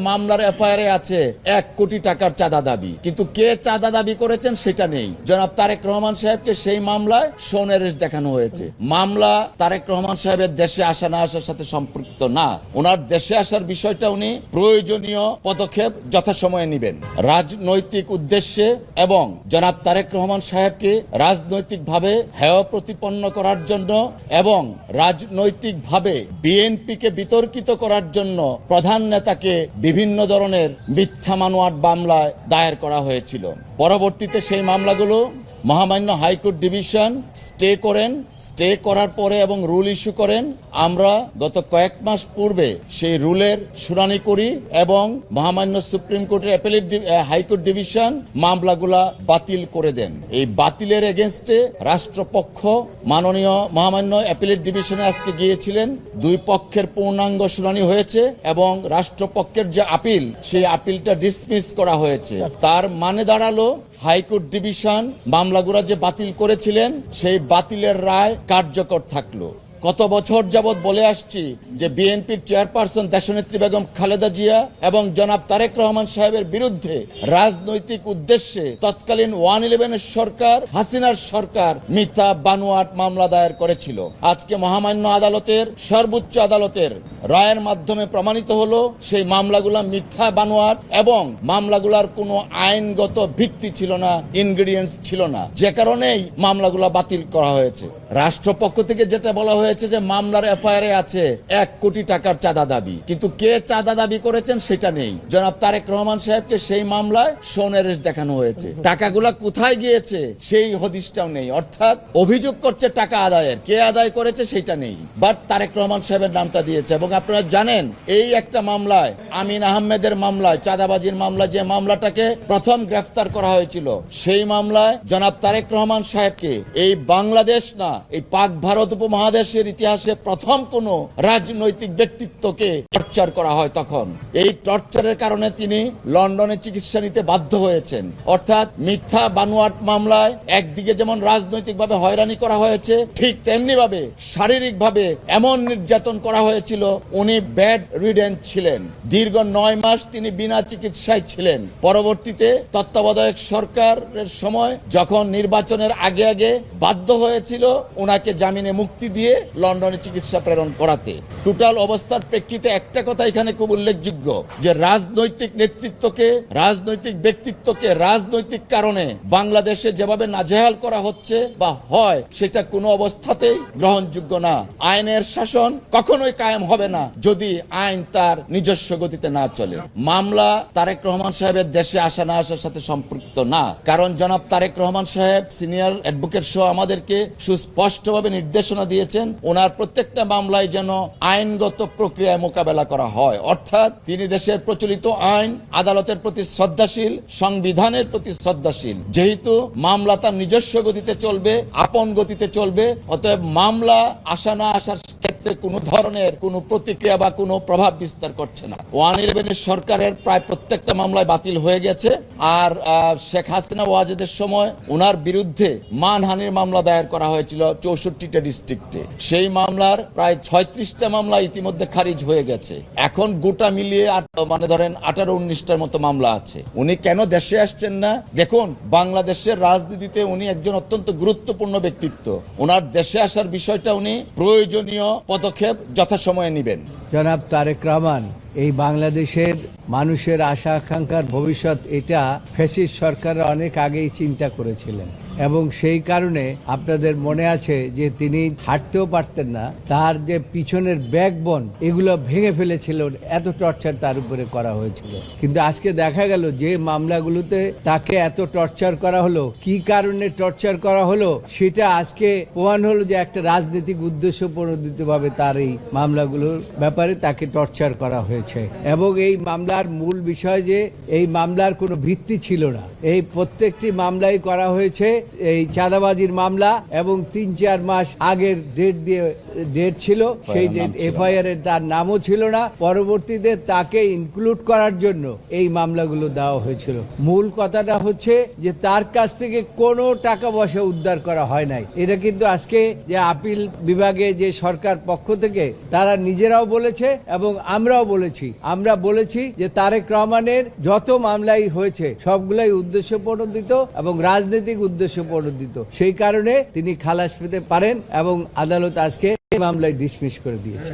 মামলার এফআইআর আছে এক কোটি টাকার চাঁদা দাবি। কিন্তু কে চাঁদা দাবি করেছেন সেটা নেই। জনাব তারেক রহমান সাহেবকে সেই মামলায় সোনেরেস দেখানো হয়েছে। মামলা তারেক রহমান সাহেবের দেশে আসা না আসার সাথে সম্পৃক্ত না। ওনার দেশে আসার বিষয়টা উনি প্রয়োজনীয় পদক্ষেপ যথাসময়ে নেবেন। রাজনৈতিক উদ্দেশ্যে এবং জনাব তারেক রহমান সাহেবকে রাজনৈতিকভাবে হেয় প্রতিপন্ন করার জন্য এবং রাজনৈতিকভাবে বিএনপিকে বিতর্কিত করার জন্য প্রধান নেতাকে বিভিন্ন ধরনের মিথ্যা মানুয়াট মামলায় দায়ের করা হয়েছিল। পরবর্তীতে সেই মামলাগুলো মহামান্য হাইকোর্ট ডিভিশন স্টে করেন, স্টে করার পরে এবং রুল ইস্যু করেন। আমরা গত কয়েক মাস পূর্বে সেই রুলের শুনানি করি এবং মহামান্য সুপ্রিম কোর্টের অ্যাপেলেট হাইকোর্ট ডিভিশন মামলাগুলা বাতিল করে দেন। এই বাতিলের এগেনস্টে রাষ্ট্রপক্ষ মাননীয় মহামান্য অ্যাপেলেট ডিভিশনে আজকে গিয়েছিলেন। দুই পক্ষের পূর্ণাঙ্গ শুনানি হয়েছে এবং রাষ্ট্রপক্ষের যে আপিল, সেই আপিলটা ডিসমিস করা হয়েছে। তার মানে দাঁড়াল হাইকোর্ট ডিভিশন মামলাগুলো যে বাতিল করেছিলেন, সেই বাতিলের রায় কার্যকর থাকল। কত বছর যাবৎ বলে আসছি যে বিএনপির চেয়ারপারসন দেশনেত্রী বেগম খালেদা জিয়া এবং জনাব তারেক রহমান সাহেবের বিরুদ্ধে রাজনৈতিক উদ্দেশ্যে তৎকালীন ওয়ান ইলেভেনের সরকার, হাসিনার সরকার মিথ্যা বানুয়াট মামলা দায়ের করেছিল। আজকে মহামান্য আদালতের সর্বোচ্চ আদালতের রায়ের মাধ্যমে প্রমাণিত হলো, সেই মামলাগুলো মিথ্যা বানোয়াট এবং মামলাগুলার কোনো আইনগত ভিত্তি ছিল না ইনগ্রিডিয়েন্টস ছিল না। যে কারণেই মামলাগুলা বাতিল করা হয়েছে। রাষ্ট্রপক্ষ থেকে যেটা বলা হয়েছে যে মামলার এফআইআর আছে এক কোটি টাকার চাঁদা দাবি। কিন্তু কে চাঁদা দাবি করেছেন সেটা নেই। জনাব তারেক রহমান সাহেবকে সেই মামলায় সোনেরেস দেখানো হয়েছে। টাকাগুলা কোথায় গিয়েছে সেই হদিসটাও নেই। অর্থাৎ অভিযোগ করছে টাকা আদায়ের। কে আদায় করেছে সেটা নেই। বাট তারেক রহমান সাহেবের নামটা দিয়েছে এবং আপনারা জানেন, এই একটা মামলায়, আমিন আহমেদের মামলায়, চাঁদাবাজির মামলা যে মামলাটাকে প্রথম গ্রেফতার করা হয়েছিল, সেই মামলায় জনাব তারেক রহমান সাহেবকে, এই বাংলাদেশ না, এই পাক ভারত উপমহাদেশের ইতিহাসে প্রথম কোন রাজনৈতিক ব্যক্তিত্বকে টর্চার করা হয় তখন। এই টর্চারের কারণে তিনি লন্ডনে চিকিৎসা নিতে বাধ্য হয়েছেন। অর্থাৎ মিথ্যা বানুয়াট মামলায় একদিকে যেমন রাজনৈতিকভাবে হয়রানি করা হয়েছে, ঠিক তেমনি ভাবে শারীরিকভাবে এমন নির্যাতন করা হয়েছিল উনি ব্যাড রিডেন ছিলেন। দীর্ঘ নয় মাস তিনি বিনা চিকিৎসায় ছিলেন। পরবর্তীতে তত্ত্বাবধায়ক সরকারের সময় যখন নির্বাচনের আগে আগে বাধ্য হয়েছিল ওনাকে জামিনে মুক্তি দিয়ে লন্ডনে চিকিৎসা প্রেরণ করাতে। টোটাল অবস্থার প্রেক্ষিতে একটা কথা এখানে খুব উল্লেখযোগ্য, যে রাজনৈতিক নেতৃত্বকে, রাজনৈতিক ব্যক্তিত্বকে, রাজনৈতিক কারণে বাংলাদেশে যেভাবে নাজেহাল করা হচ্ছে বা হয়, সেটা কোনো অবস্থাতেই গ্রহণযোগ্য না। আইনের শাসন কখনোই কায়েম হবে না, যদি আইন তার নিজস্ব গতিতে না চলে। মামলা তারেক রহমান সাহেবের দেশে আসা না আসার সাথে সম্পৃক্ত না। কারণ জনাব তারেক রহমান সাহেব সিনিয়র অ্যাডভোকেট সহ আমাদেরকে সুস্পষ্টভাবে নির্দেশনা দিয়েছেন, ওনার প্রত্যেকটা মামলায় যেন আইনগত প্রক্রিয়ায় মোকাবেলা করা হয়। অর্থাৎ তিনি দেশের প্রচলিত আইন, আদালতের প্রতি শ্রদ্ধাশীল, সংবিধানের প্রতি শ্রদ্ধাশীল। যেহেতু মামলা তার নিজস্ব গতিতে চলবে, আপন গতিতে চলবে, অতএব মামলা আসা না আসার ক্ষেত্রে কোনো ধরনের কোনো প্রতিক্রিয়া বা কোনো প্রভাব বিস্তার করছে না। ওয়ান ইলেভেনের সরকারের প্রায় প্রত্যেকটা মামলায় বাতিল হয়ে গেছে আর শেখ হাসিনা ওয়াজেদের সময় ওনার বিরুদ্ধে মানহানির মামলা দায়ের করা হয়েছিল চৌষট্টিটা ডিস্ট্রিক্টে। সেই মামলার প্রায় ছয়ত্রিশটা মামলা ইতিমধ্যে খারিজ হয়ে গেছে। এখন গোটা মিলিয়ে মানে ধরেন আঠারো উনিশটার মতো মামলা আছে। উনি কেন দেশে আসছেন না? দেখুন, বাংলাদেশের রাজনীতিতে উনি একজন অত্যন্ত গুরুত্বপূর্ণ ব্যক্তিত্ব। ওনার দেশে আসার বিষয়টা উনি প্রয়োজনীয় পদক্ষেপ যথাসময়ে নেবেন। জনাব তারেক রহমান। এই বাংলাদেশের মানুষের আশা আকাঙ্ক্ষার ভবিষ্যৎ, এটা ফ্যাসিস্ট সরকার অনেক আগেই চিন্তা করেছিলেন। এবং সেই কারণে আপনাদের মনে আছে যে তিনি হাঁটতেও পারতেন না। তার যে পিছনের ব্যাকবন, এগুলো ভেঙে ফেলেছিল, এত টর্চার তার উপরে করা হয়েছিল। কিন্তু আজকে দেখা গেল যে মামলাগুলোতে তাকে এত টর্চার করা হলো, কি কারণে টর্চার করা হলো, সেটা আজকে প্রমাণ হলো যে একটা রাজনৈতিক উদ্দেশ্য প্রণোদিত ভাবে তার এই মামলাগুলোর ব্যাপারে তাকে টর্চার করা হয়েছে। এবং এই মামলার মূল বিষয় যে, এই মামলার কোনো ভিত্তি ছিল না। এই প্রত্যেকটি মামলাই করা হয়েছে, এই চাঁদাবাজির মামলা এবং তিন চার মাস আগের ডেট দিয়ে ডেট ছিল সেই। এফআইআর এর তার নামও ছিল না। পরবর্তীতে তাকে ইনক্লুড করার জন্য এই মামলাগুলো দেওয়া হয়েছিল। মূল কথাটা হচ্ছে যে তার কাছ থেকে কোনো টাকা পয়সা উদ্ধার করা হয় নাই। এটা কিন্তু আজকে যে আপিল বিভাগে যে সরকার পক্ষ থেকে তারা নিজেরাও বলেছে এবং আমরাও বলেছি। আমরা বলেছি যে তারেক রহমানের যত মামলাই হয়েছে সবগুলাই উদ্দেশ্য প্রণোদিত এবং রাজনৈতিক উদ্দেশ্য প্রণোদিত। সেই কারণে তিনি খালাস পেতে পারেন এবং আদালত আজকে মামলায় ডিসমিস করে দিয়েছে।